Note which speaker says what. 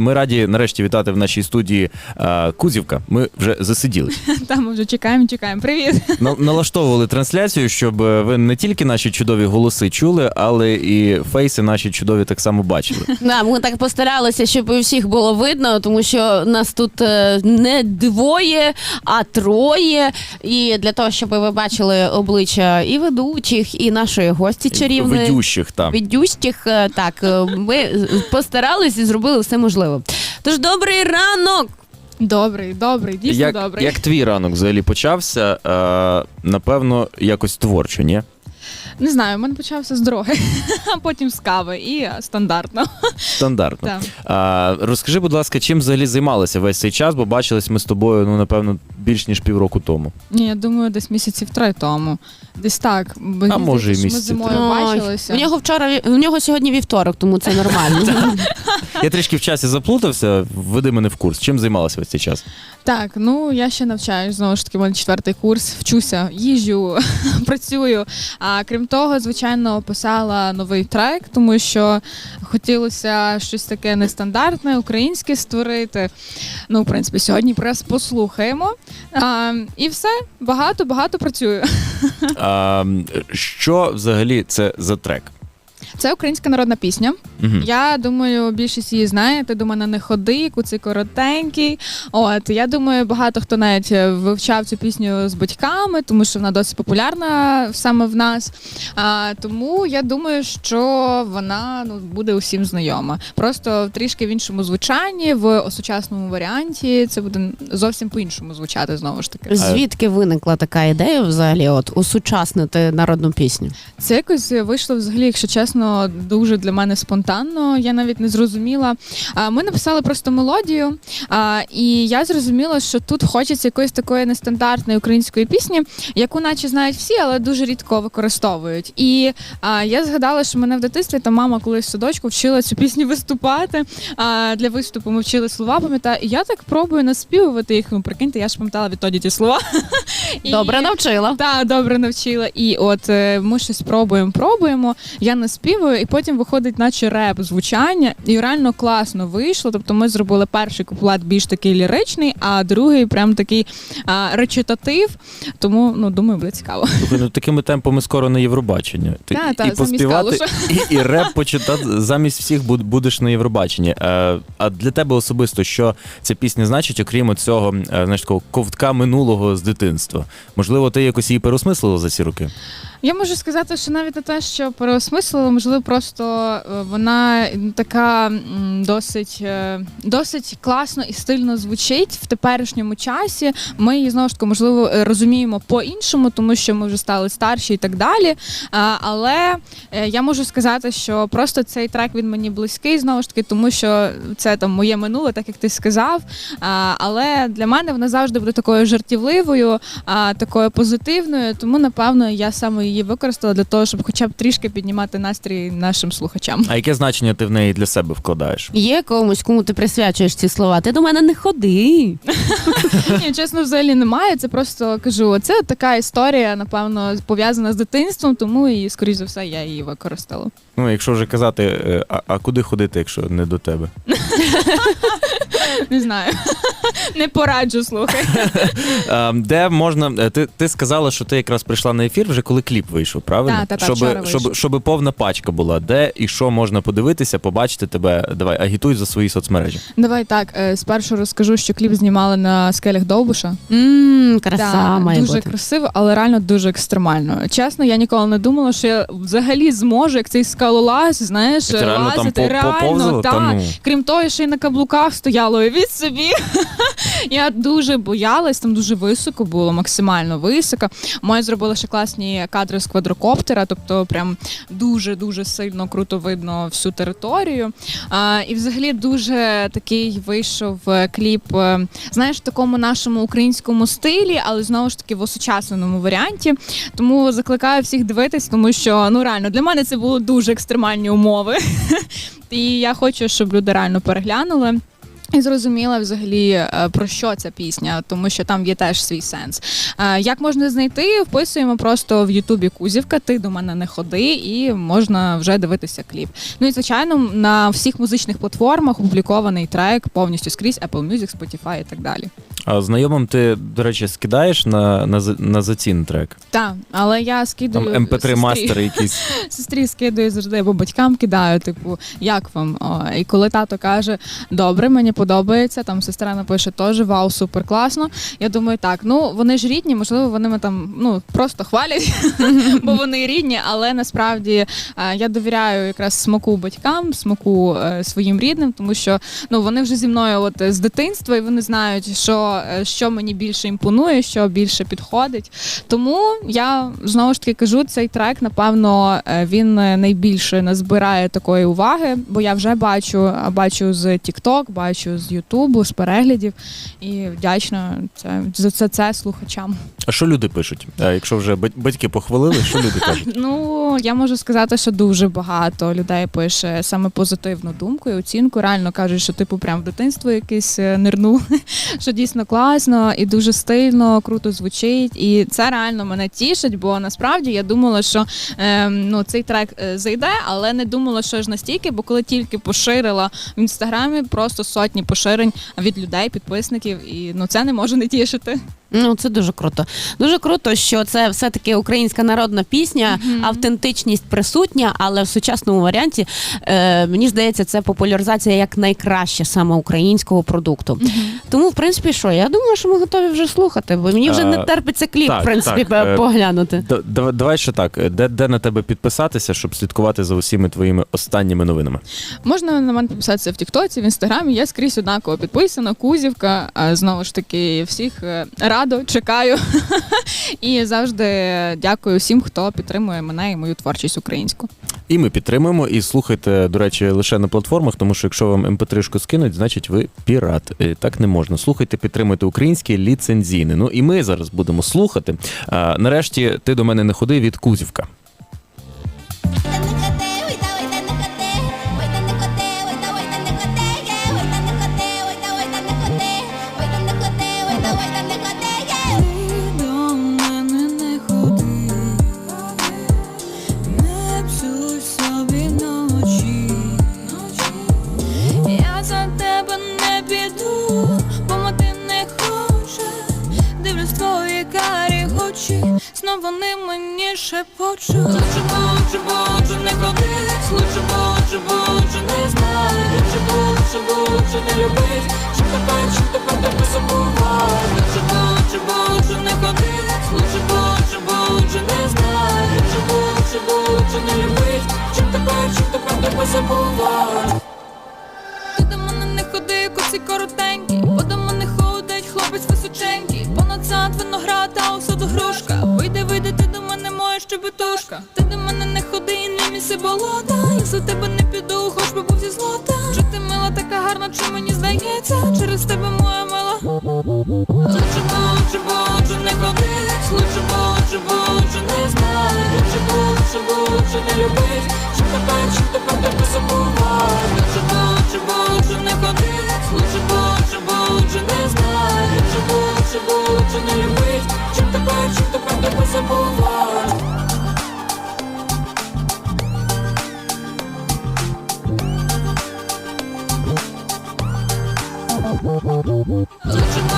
Speaker 1: Ми раді нарешті вітати в нашій студії е, Кузівка. Ми вже засиділи.
Speaker 2: Там ми вже чекаємо, чекаємо. Привіт.
Speaker 1: На- Налаштовували трансляцію, щоб е, ви не тільки наші чудові голоси чули, але і фейси наші чудові так само бачили.
Speaker 3: Да, ми так постаралися, щоб у всіх було видно, тому що нас тут е, не двоє, а троє. І для того, щоб ви бачили обличчя і ведучих, і нашої гості чарівної.
Speaker 1: Ведющих там.
Speaker 3: Відюстіх, е, так, е, ми постарались і зробили все можливе. Тож добрий ранок!
Speaker 2: Добрий, добрий, дійсно
Speaker 1: Як,
Speaker 2: добрий.
Speaker 1: як твій ранок взагалі почався? Е, напевно, якось творчо, ні?
Speaker 2: Не знаю, в мене почався з дороги, а потім з кави і стандартно.
Speaker 1: Стандартно.
Speaker 2: Так.
Speaker 1: А, розкажи, будь ласка, чим взагалі займалися весь цей час, бо бачились ми з тобою, ну, напевно, більш ніж півроку тому.
Speaker 2: Ні, я думаю, десь місяців три тому. Десь так. Бо
Speaker 1: А може, і місяці
Speaker 2: Ми зимою бачилися.
Speaker 3: У нього вчора у нього сьогодні вівторок, тому це нормально.
Speaker 1: Я трішки в часі заплутався, введи мене в курс. Чим займалася весь цей час?
Speaker 2: Так, ну я ще навчаюсь, знову ж таки, в мене четвертий курс, вчуся, їжджу, працюю. А крім того, звичайно, писала новий трек, тому що хотілося щось таке нестандартне, українське створити. Ну, в принципі, сьогодні прес послухаємо. А, і все, багато, багато працюю.
Speaker 1: А, що взагалі це за трек?
Speaker 2: Це українська народна пісня.
Speaker 1: Мгм.
Speaker 2: Я думаю, більшість її знає. Ти до мене не ходи, куци коротенький. От я думаю, багато хто навіть е, вивчав цю пісню з батьками, тому що вона досить популярна саме в нас. А, тому я думаю, що вона ну буде усім знайома. Просто трішки в іншому звучанні, в сучасному варіанті. Це буде зовсім по-іншому звучати знову ж таки.
Speaker 3: Звідки виникла така ідея взагалі? От усучаснити народну пісню?
Speaker 2: Це якось вийшло взагалі, якщо чесно, дуже для мене спонтанно. Я навіть не зрозуміла. Ми написали просто мелодію, і я зрозуміла, що тут хочеться якоїсь такої нестандартної української пісні, яку наче знають всі, але дуже рідко використовують. І я згадала, що мене в дитинстві та мама колись в садочку вчила цю пісню виступати. Для виступу ми вчили слова, пам'ятаю. І я так пробую наспівувати їх. Ну, прикиньте, я ж пам'ятала відтоді ті слова.
Speaker 3: Добре навчила.
Speaker 2: так, добре навчила. І от е, ми щось пробуємо, пробуємо. Я наспівую, і потім виходить, наче реп звучання, і реально класно вийшло. Тобто ми зробили перший куплет більш такий ліричний, а другий прям такий а, речитатив. Тому ну думаю, буде цікаво.
Speaker 1: Слухай, ну такими темпами скоро на Євробачення. Ти
Speaker 2: Та, та,
Speaker 1: і поспівати, і, і реп почитати замість всіх буд- будеш на Євробаченні. Е, а для тебе особисто, що ця пісня значить, окрім цього, знаєш, такого ковтка минулого з дитинства? Можливо, ти якось її переосмислила за ці роки?
Speaker 2: Я можу сказати, що навіть не те, що переосмислила, можливо, просто е, вона така досить, е, досить класно і стильно звучить в теперішньому часі. Ми її знову ж таки можливо е, розуміємо по-іншому, тому що ми вже стали старші і так далі. Але я можу сказати, що просто цей трек він мені близький, знову ж таки, тому що це там моє минуле, так як ти сказав. Але для мене вона завжди буде такою жартівливою, такою позитивною. Тому напевно я саме її використала для того, щоб хоча б трішки піднімати настрій нашим слухачам.
Speaker 1: А яке значення ти в неї для себе вкладаєш?
Speaker 3: Є комусь, кому ти присвячуєш ці слова. Ти до мене не ходи.
Speaker 2: Ні, чесно, взагалі немає. Це просто кажу, це така історія, напевно, пов'язана з дитинством, тому і скоріш за все я її використала.
Speaker 1: Ну, якщо вже казати, е, а, а куди ходити, якщо не до тебе?
Speaker 2: Не знаю. Не пораджу, слухай.
Speaker 1: Е, Де можна. е, Ти, ти сказала, що ти якраз прийшла на ефір вже коли кліп вийшов, правильно?
Speaker 2: Та, та, та,
Speaker 1: щоб, щоб, щоб повна пачка була. Де і що можна подивитися, побачити тебе. Давай, агітуй за свої соцмережі.
Speaker 2: Давай так, е, спершу розкажу, що кліп знімали на скелях Довбуша.
Speaker 3: Мм, краса
Speaker 2: Да,
Speaker 3: має
Speaker 2: дуже
Speaker 3: бути.
Speaker 2: красиво, але реально дуже екстремально. Чесно, я ніколи не думала, що я взагалі зможу, як цей скалолаз, знаєш,
Speaker 1: реально там
Speaker 2: лазити.
Speaker 1: по-
Speaker 2: реально?
Speaker 1: Та ну.
Speaker 2: Крім того, ще й на каблуках стояла від собі. я дуже боялась, там дуже високо було, максимально високо. Ми зробили ще класні кадри з квадрокоптера, тобто прям дуже дуже сильно круто видно всю територію. А, і взагалі дуже такий вийшов е, кліп, е, знаєш, в такому нашому українському стилі, але знову ж таки в осучасненому варіанті. Тому закликаю всіх дивитись, тому що ну реально для мене це були дуже екстремальні умови. І я хочу, щоб люди реально переглянули. І зрозуміла взагалі е, про що ця пісня, тому що там є теж свій сенс. Е, Як можна знайти? Вписуємо просто в Ютубі Кузівка, ти до мене не ходи, і можна вже дивитися кліп. Ну і звичайно, на всіх музичних платформах опублікований трек повністю скрізь Apple Music, Spotify і так далі.
Speaker 1: А знайомим ти, до речі, скидаєш на, на, на зацін трек.
Speaker 2: Так, але я
Speaker 1: Там
Speaker 2: скидаю
Speaker 1: mp3
Speaker 2: сестрі.
Speaker 1: мастери якісь.
Speaker 2: Сестрі скидаю завжди, або батькам кидаю, типу, як вам? О, і коли тато каже, добре, мені подобається, там сестра напише теж вау, супер класно. Я думаю, так, ну вони ж рідні, можливо, вони мене там ну просто хвалять, бо вони рідні, але насправді е, я довіряю якраз смаку батькам, смаку е, своїм рідним, тому що ну вони вже зі мною от е, з дитинства, і вони знають, що, що мені більше імпонує, що більше підходить. Тому я знову ж таки кажу, цей трек, напевно, він найбільше назбирає такої уваги, бо я вже бачу, бачу з TikTok, бачу з Ютубу, з переглядів, і вдячна це за це, це слухачам.
Speaker 1: А що люди пишуть? А якщо вже батьки похвалили, що люди кажуть?
Speaker 2: Ну я можу сказати, що дуже багато людей пише саме позитивну думку і оцінку. Реально кажуть, що типу прям в дитинство якийсь е, нирнув, що дійсно класно і дуже стильно, круто звучить. І це реально мене тішить, бо насправді я думала, що е, ну цей трек е, зайде, але не думала, що ж настільки, бо коли тільки поширила в інстаграмі, просто сотні поширень від людей, підписників, і ну це не може не тішити.
Speaker 3: Ну, це дуже круто. Дуже круто, що це все-таки українська народна пісня, автентичність присутня, але в сучасному варіанті е, мені здається, це популяризація як найкраще саме українського продукту. Тому, в принципі, що я думаю, що ми готові вже слухати, бо мені вже
Speaker 1: А,
Speaker 3: не терпиться кліп,
Speaker 1: так,
Speaker 3: в принципі,
Speaker 1: так, е,
Speaker 3: поглянути.
Speaker 1: Д- Давай ще так. Де, де на тебе підписатися, щоб слідкувати за усіми твоїми останніми новинами?
Speaker 2: Можна на мене підписатися в Тіктоці, в інстаграмі. Я скрізь однаково підписана. Кузівка. Знову ж таки, всіх е, радо чекаю. І завжди дякую всім, хто підтримує мене і мою творчість українську.
Speaker 1: І ми підтримуємо і слухайте, до речі, лише на платформах, тому що якщо вам mp3 скинуть, значить ви пірат. Е, Так не можна. Слухайте, підтримуйте українське ліцензійне. Ну і ми зараз будемо слухати. Нарешті ти до мене не ходи від Кузівка.
Speaker 4: Вони мені шепочуть. Лучше, лучше, лучше не ходи, лучше, лучше, лучше не знай. Лучше, лучше, лучше не любить, щоб тебе, щоб тебе тебе забувай. Лучше, лучше, лучше не ходи, лучше, лучше, лучше не знай. Лучше, лучше, лучше не любить, щоб тебе, щоб тебе тебе забувай. Ти до мене не ходи, коці коротенькі, бо до мене ходить хлопець височенький. Сад виноград, а у саду грушка. Вийди, вийди, ти до мене моя щебетушка. Ти до мене не ходи не міси болота. Я за тебе не піду, хоч би був зі злота. Чи ти мила така гарна, чи мені здається? Через тебе моя мила. Лучше, лучше, лучше не ходи, лучше, лучше, лучше не знай. Лучше, лучше, лучше не любить, щоб тебе, щоб тебе тебе забувай. Тебе тебе забувай.